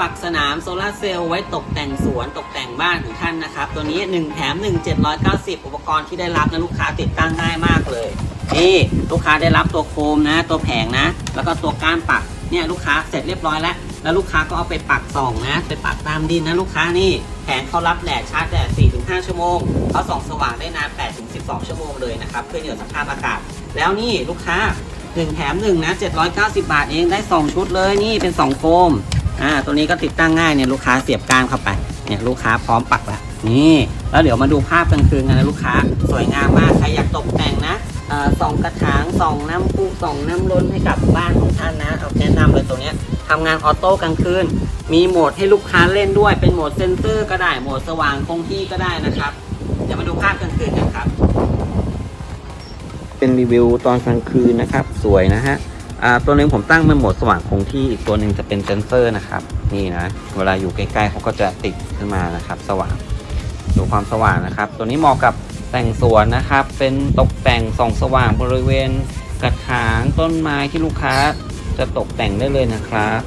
ปักสนามโซลาร์เซลล์ไว้ตกแต่งสวนตกแต่งบ้านของท่านนะครับ ตัวนี้ 1 แถม 1 790 อุปกรณ์ที่ได้รับนะลูกค้าติดตั้งง่ายมากเลย นี่ลูกค้าได้รับตัวโคมนะ ตัวแผงนะ แล้วก็ตัวก้านปักเนี่ยลูกค้าเสร็จเรียบร้อยแล้ว แล้วลูกค้าก็เอาไปปักส่องนะ ไปปักตามดินนะลูกค้านี่แผงเขารับแดดชาร์จแดด 4-5 ชั่วโมงเขาส่องสว่างได้นาน 8-12 ชั่วโมงเลยนะครับขึ้นอยู่กับสภาพอากาศ แล้วนี่ลูกค้า1แถม1นะ790 บาทเองได้ 2 ชุดเลยนี่เป็น 2 โคม อ่าตัวนี้ก็ติดตั้งง่ายเนี่ยลูกค้าเสียบก้านเข้าไปเนี่ยลูกค้าพร้อมปักแล้วนี่แล้วเดี๋ยวมาดูภาพกลางคืนกันนะลูกค้าสวยงามมากใครอยากตกแต่งนะเอ่อส่องกระถางส่องน้ำพุส่องน้ำล้นให้กับบ้านของท่านนะเอาแนะนำเลยตัวเนี้ยทำงานออโต้กลางคืน มีโหมดให้ลูกค้าเล่นด้วย เป็นโหมดเซนเซอร์ก็ได้โหมดสว่างคงที่ก็ได้นะครับ เดี๋ยวมาดูภาพกลางคืนกันครับ เป็นรีวิวตอนกลางคืนนะครับ สวยนะฮะ อ่าตัวหนึงผมตั้งเป็นโหมดสว่างคงที่อีกตัวหนึ่งจะเป็นเซนเซอร์นะครับ นี่นะ เวลาอยู่ใกล้ๆเขาก็จะติดขึ้นมานะครับ สว่างดูความสว่างนะครับ ตัวนี้เหมาะกับแต่งสวนนะครับ เป็นตกแต่งส่องสว่างบริเวณกระถางต้นไม้ที่ลูกค้าจะตกแต่งได้เลยนะครับ